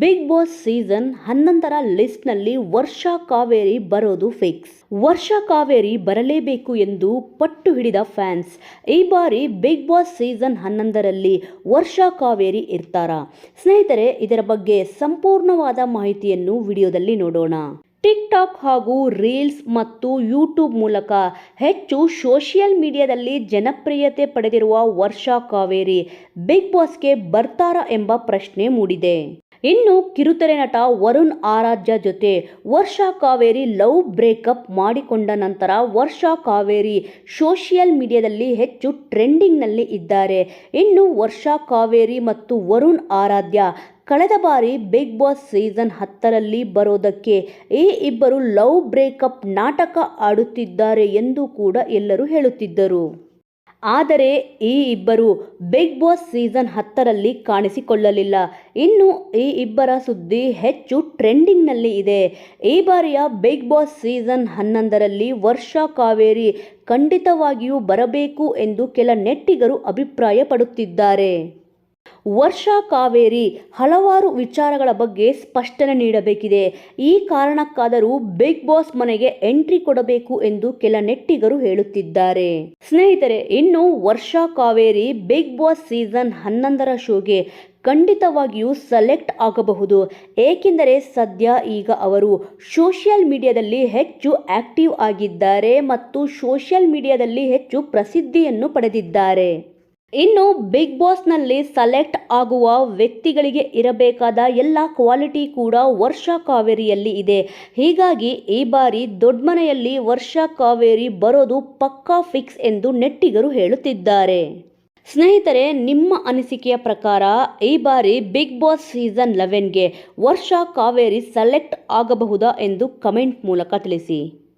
Big Boss season ಹನ್ನೊಂದರ ಲಿಸ್ಟ್ನಲ್ಲಿ ವರ್ಷಾ ಕಾವೇರಿ ಬರೋದು fix ವರ್ಷಾ ಕಾವೇರಿ ಬರಲೇಬೇಕು ಎಂದು ಪಟ್ಟು ಹಿಡಿದ ಫ್ಯಾನ್ಸ್ ಈ ಬಾರಿ ಬಿಗ್ ಬಾಸ್ ಸೀಸನ್ ಹನ್ನೊಂದರಲ್ಲಿ ವರ್ಷಾ ಕಾವೇರಿ ಇರ್ತಾರಾ? ಸ್ನೇಹಿತರೆ, ಇದರ ಬಗ್ಗೆ ಸಂಪೂರ್ಣವಾದ ಮಾಹಿತಿಯನ್ನು ವಿಡಿಯೋದಲ್ಲಿ ನೋಡೋಣ. ಟಿಕ್ ಟಾಕ್ ಹಾಗೂ ರೀಲ್ಸ್ ಮತ್ತು ಯೂಟ್ಯೂಬ್ ಮೂಲಕ ಹೆಚ್ಚು ಸೋಷಿಯಲ್ ಮೀಡಿಯಾದಲ್ಲಿ ಜನಪ್ರಿಯತೆ ಪಡೆದಿರುವ ವರ್ಷಾ ಕಾವೇರಿ ಬಿಗ್ ಬಾಸ್ಗೆ ಬರ್ತಾರಾ ಎಂಬ ಪ್ರಶ್ನೆ ಮೂಡಿದೆ. ಇನ್ನು ಕಿರುತೆರೆ ನಟ ವರುಣ್ ಆರಾಧ್ಯ ಜೊತೆ ವರ್ಷಾ ಕಾವೇರಿ ಲವ್ ಬ್ರೇಕಪ್ ಮಾಡಿಕೊಂಡ ನಂತರ ವರ್ಷಾ ಕಾವೇರಿ ಸೋಷಿಯಲ್ ಮೀಡಿಯಾದಲ್ಲಿ ಹೆಚ್ಚು ಟ್ರೆಂಡಿಂಗ್ನಲ್ಲಿ ಇದ್ದಾರೆ. ಇನ್ನು ವರ್ಷಾ ಕಾವೇರಿ ಮತ್ತು ವರುಣ್ ಆರಾಧ್ಯ ಕಳೆದ ಬಾರಿ ಬಿಗ್ ಬಾಸ್ ಸೀಸನ್ ಹತ್ತರಲ್ಲಿ ಬರೋದಕ್ಕೆ ಈ ಇಬ್ಬರು ಲವ್ ಬ್ರೇಕಪ್ ನಾಟಕ ಆಡುತ್ತಿದ್ದಾರೆ ಎಂದು ಕೂಡ ಎಲ್ಲರೂ ಹೇಳುತ್ತಿದ್ದರು. ಆದರೆ ಈ ಇಬ್ಬರು ಬಿಗ್ ಬಾಸ್ ಸೀಸನ್ ಹತ್ತರಲ್ಲಿ ಕಾಣಿಸಿಕೊಳ್ಳಲಿಲ್ಲ. ಇನ್ನು ಈ ಇಬ್ಬರ ಸುದ್ದಿ ಹೆಚ್ಚು ಟ್ರೆಂಡಿಂಗ್ನಲ್ಲಿ ಇದೆ. ಈ ಬಾರಿಯ ಬಿಗ್ ಬಾಸ್ ಸೀಸನ್ ಹನ್ನೊಂದರಲ್ಲಿ ವರ್ಷಾ ಕಾವೇರಿ ಖಂಡಿತವಾಗಿಯೂ ಬರಬೇಕು ಎಂದು ಕೆಲ ನೆಟ್ಟಿಗರು ಅಭಿಪ್ರಾಯಪಡುತ್ತಿದ್ದಾರೆ. ವರ್ಷ ಕಾವೇರಿ ಹಲವಾರು ವಿಚಾರಗಳ ಬಗ್ಗೆ ಸ್ಪಷ್ಟನೆ ನೀಡಬೇಕಿದೆ. ಈ ಕಾರಣಕ್ಕಾದರೂ ಬಿಗ್ ಬಾಸ್ ಮನೆಗೆ ಎಂಟ್ರಿ ಕೊಡಬೇಕು ಎಂದು ಕೆಲ ನೆಟ್ಟಿಗರು ಹೇಳುತ್ತಿದ್ದಾರೆ. ಸ್ನೇಹಿತರೆ, ಇನ್ನು ವರ್ಷ ಕಾವೇರಿ ಬಿಗ್ ಬಾಸ್ ಸೀಸನ್ ಹನ್ನೊಂದರ ಶೋಗೆ ಖಂಡಿತವಾಗಿಯೂ ಸೆಲೆಕ್ಟ್ ಆಗಬಹುದು. ಏಕೆಂದರೆ ಸದ್ಯ ಈಗ ಅವರು ಸೋಷಿಯಲ್ ಮೀಡಿಯಾದಲ್ಲಿ ಹೆಚ್ಚು ಆಕ್ಟಿವ್ ಆಗಿದ್ದಾರೆ ಮತ್ತು ಸೋಷಿಯಲ್ ಮೀಡಿಯಾದಲ್ಲಿ ಹೆಚ್ಚು ಪ್ರಸಿದ್ಧಿಯನ್ನು ಪಡೆದಿದ್ದಾರೆ. ಇನ್ನು ಬಿಗ್ ಬಾಸ್ನಲ್ಲಿ ಸೆಲೆಕ್ಟ್ ಆಗುವ ವ್ಯಕ್ತಿಗಳಿಗೆ ಇರಬೇಕಾದ ಎಲ್ಲ ಕ್ವಾಲಿಟಿ ಕೂಡ ವರ್ಷ ಕಾವೇರಿಯಲ್ಲಿ ಇದೆ. ಹೀಗಾಗಿ ಈ ಬಾರಿ ದೊಡ್ಡಮನೆಯಲ್ಲಿ ವರ್ಷ ಕಾವೇರಿ ಬರೋದು ಪಕ್ಕಾ ಫಿಕ್ಸ್ ಎಂದು ನೆಟ್ಟಿಗರು ಹೇಳುತ್ತಿದ್ದಾರೆ. ಸ್ನೇಹಿತರೆ, ನಿಮ್ಮ ಅನಿಸಿಕೆಯ ಪ್ರಕಾರ ಈ ಬಾರಿ ಬಿಗ್ ಬಾಸ್ ಸೀಸನ್ ಲೆವೆನ್ಗೆ ವರ್ಷ ಕಾವೇರಿ ಸೆಲೆಕ್ಟ್ ಆಗಬಹುದಾ ಎಂದು ಕಮೆಂಟ್ ಮೂಲಕ ತಿಳಿಸಿ.